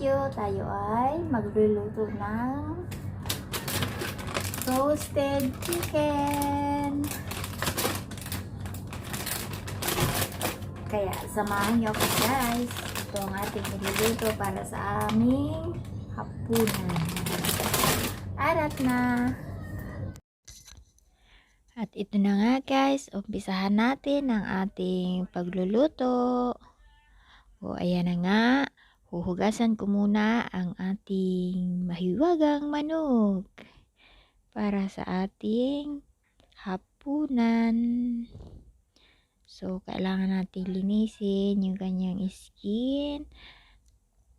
video, tayo ay magluluto ng roasted chicken. Kaya samahan niyo ako guys. Ito ang ating iluluto para sa aming hapunan. Arat na! At ito na nga guys, umpisahan natin ang ating pagluluto. O ayan na nga, huhugasan ko muna ang ating mahiwagang manok para sa ating hapunan. So, kailangan natin linisin yung kanyang skin.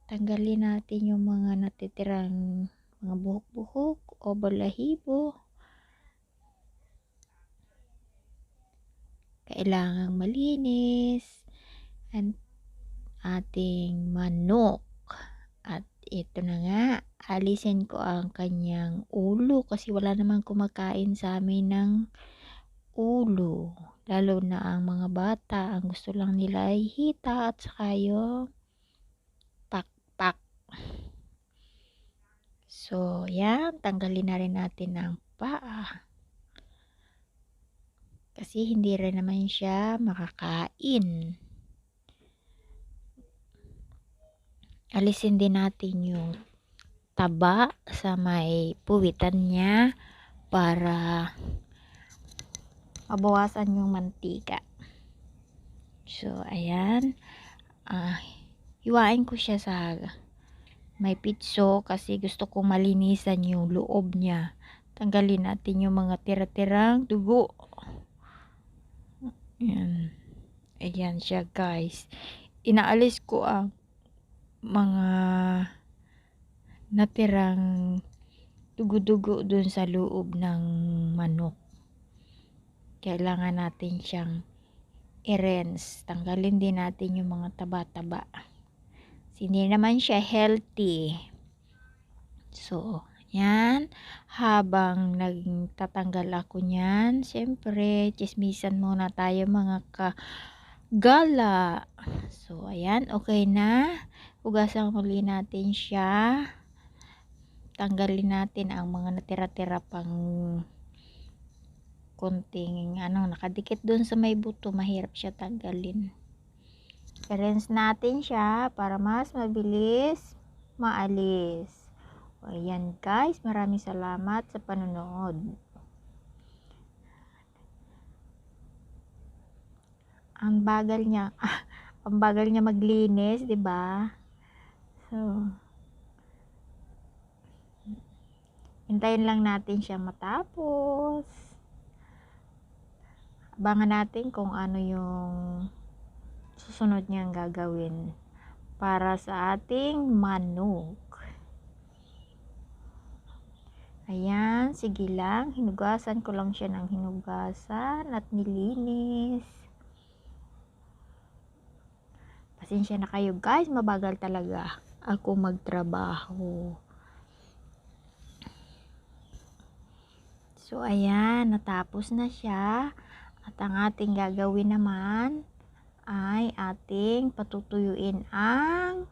Tanggalin natin yung mga natitirang mga buhok-buhok o balahibo. Kailangang malinis. And ating manok. At ito na nga, alisin ko ang kanyang ulo kasi wala namang kumakain sa amin ng ulo. Lalo na ang mga bata, ang gusto lang nila ay hita at saka yung pakpak. So, yan, tanggalin na rin natin ang paa. Kasi hindi rin naman siya makakain. Alisin din natin yung taba sa may puwitan niya para mabawasan yung mantika. So, ayan. Uh, hiwain ko siya sa may pitso kasi gusto kong malinisan yung loob niya. Tanggalin natin yung mga tira-tirang dugo. Ayan. Ayan siya guys. Inaalis ko ang mga natirang dugo-dugo dun sa loob ng manok. Kailangan natin siyang i-rinse. Tanggalin din natin yung mga taba-taba. Hindi naman siya healthy. So, yan. Habang nagtatanggal ako niyan, siyempre, chismisan muna tayo mga ka gala. So, ayan. Okay na. Hugasan muli natin siya. Tanggalin natin ang mga natira-tira pang kunting ano, nakadikit dun sa may buto. Mahirap siya tanggalin. I-rinse natin siya para mas mabilis maalis. O, ayan guys. Maraming salamat sa panonood. ang bagal niya ang bagal niya maglinis, 'di ba? So Hintayin lang natin siya matapos. Abangan natin kung ano yung susunod niyang gagawin para sa ating manok. Ayan, sige lang. Hinugasan ko lang siya ng hinugasan at nilinis. Pasensya na kayo guys, mabagal talaga ako magtrabaho. So, ayan, natapos na siya. At ang ating gagawin naman ay ating patutuyuin ang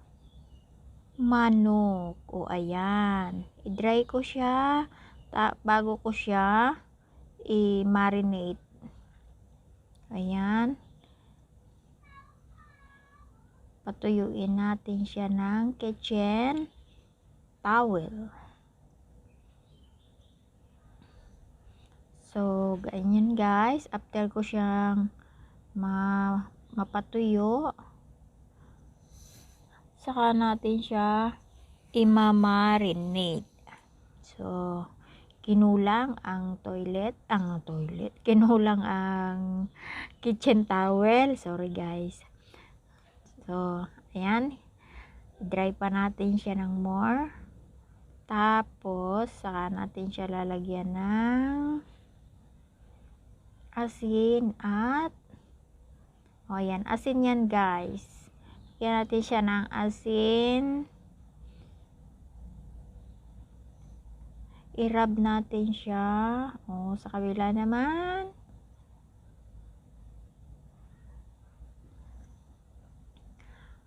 manok. O, ayan. I-dry ko siya ta bago ko siya i-marinate. Ayan. Patuyuin natin siya ng kitchen towel. So, ganyan guys. After ko siyang ma mapatuyo, saka natin siya imamarinate. So, kinulang ang toilet, ang toilet, kinulang ang kitchen towel. Sorry guys. So, ayan. Dry pa natin siya ng more. Tapos, saka natin siya lalagyan ng asin at o yan, asin yan guys. Yan natin siya ng asin. I-rub natin siya. O sa kabila naman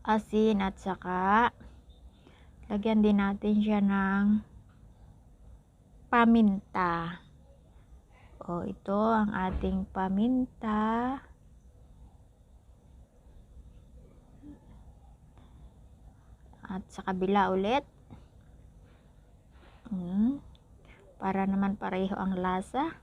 asin at saka lagyan din natin siya ng paminta. O, ito ang ating paminta. At sa kabila ulit. Mm. Para naman pareho ang lasa.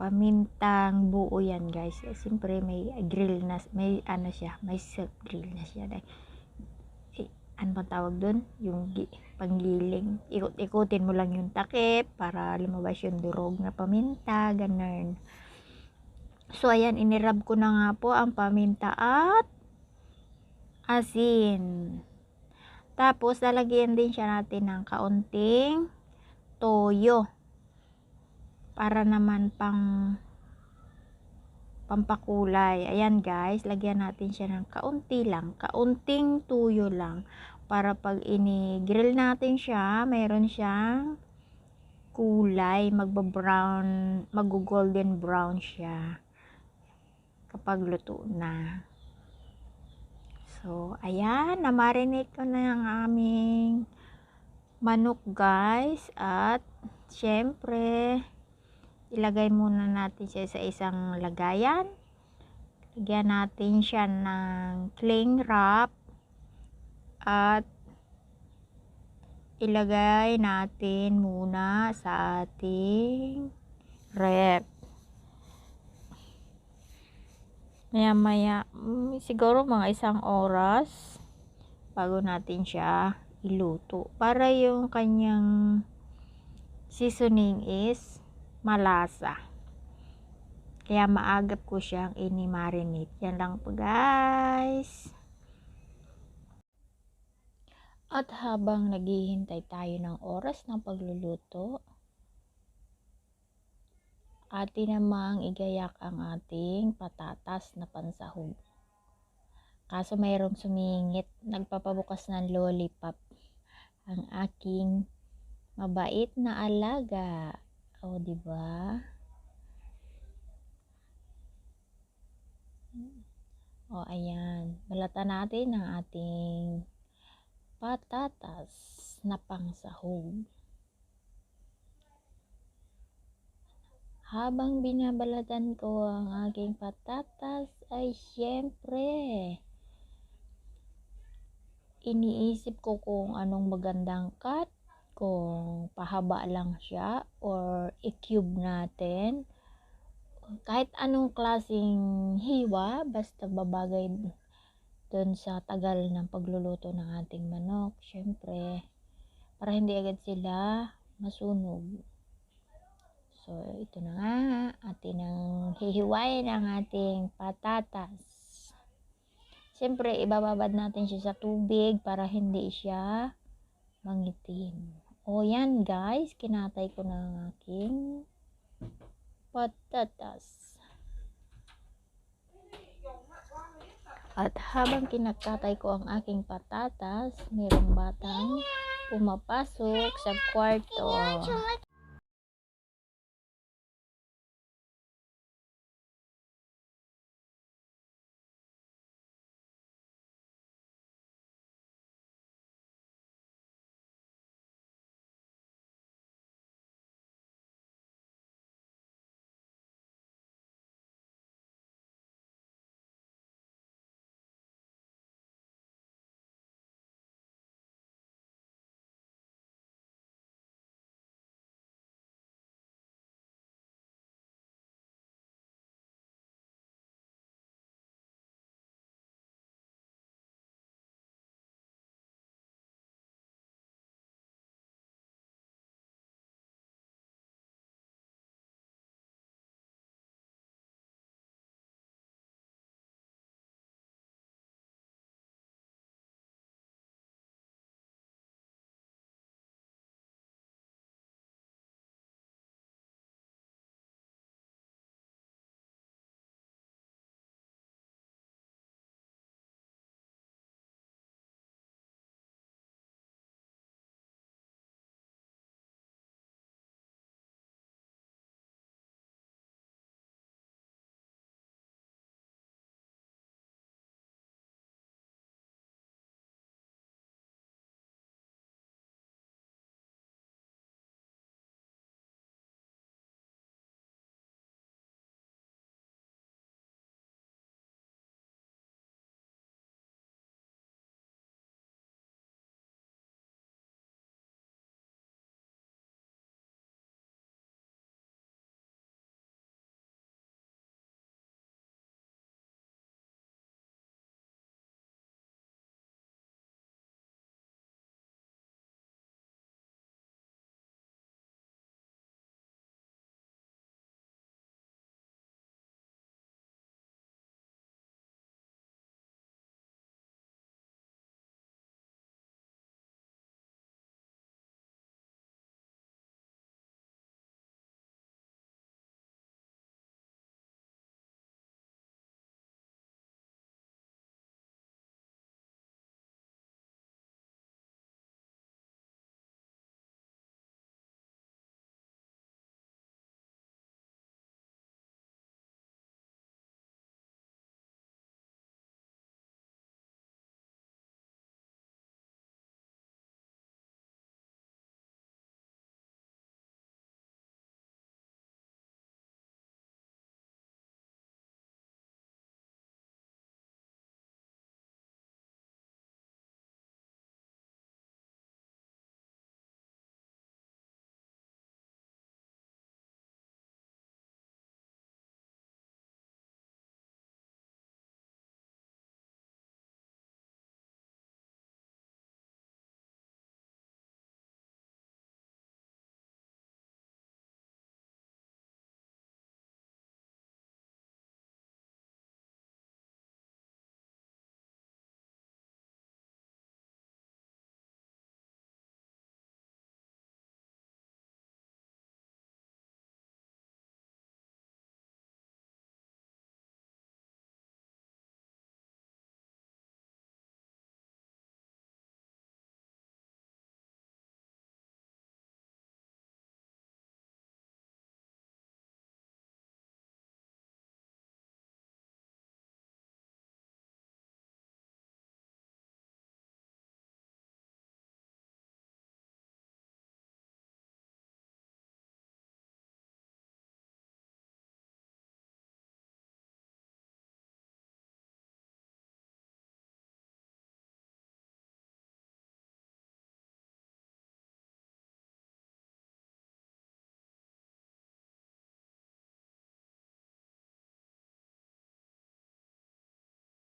Pamintang buo yan guys. Siyempre may grill na, may ano siya, may self grill na siya. Dahil, eh, ano bang tawag dun? Yung gi- panggiling. Ikot-ikutin mo lang yung takip para lumabas yung durog na paminta, ganun. So, ayan, inirab ko na nga po ang paminta at asin. Tapos, lalagyan din siya natin ng kaunting toyo. Para naman pang pampakulay. Ayan guys, lagyan natin siya ng kaunti lang. Kaunting tuyo lang. Para pag ini-grill natin siya, mayroon siyang kulay. Magba-brown, mag-golden brown siya. Kapag luto na. So, ayan, na-marinate ko na ang aming manok guys. At, syempre, ilagay muna natin siya sa isang lagayan. Lagyan natin siya ng cling wrap. At, ilagay natin muna sa ating rep. Maya maya, mm, siguro mga isang oras bago natin siya iluto. Para yung kanyang seasoning is malasa. Kaya maagap ko siyang ini-marinate. Yan lang po guys. At habang naghihintay tayo ng oras ng pagluluto, atin namang igayak ang ating patatas na pansahog. Kaso mayroong sumingit, nagpapabukas ng lollipop ang aking mabait na alaga. O, di ba? O, ayan. Balata natin ang ating patatas na pangsahog. Habang binabalatan ko ang aking patatas ay syempre iniisip ko kung anong magandang cut, kung pahaba lang siya or i-cube natin. Kahit anong klaseng hiwa, basta babagay doon sa tagal ng pagluluto ng ating manok. Syempre, para hindi agad sila masunog. So, ito na nga, atin ang hihiwain ang ating patatas. Siyempre, ibababad natin siya sa tubig para hindi siya mangitim. O yan guys, kinatay ko na ang aking patatas. At habang kinakatay ko ang aking patatas, mayroong batang pumapasok sa kwarto.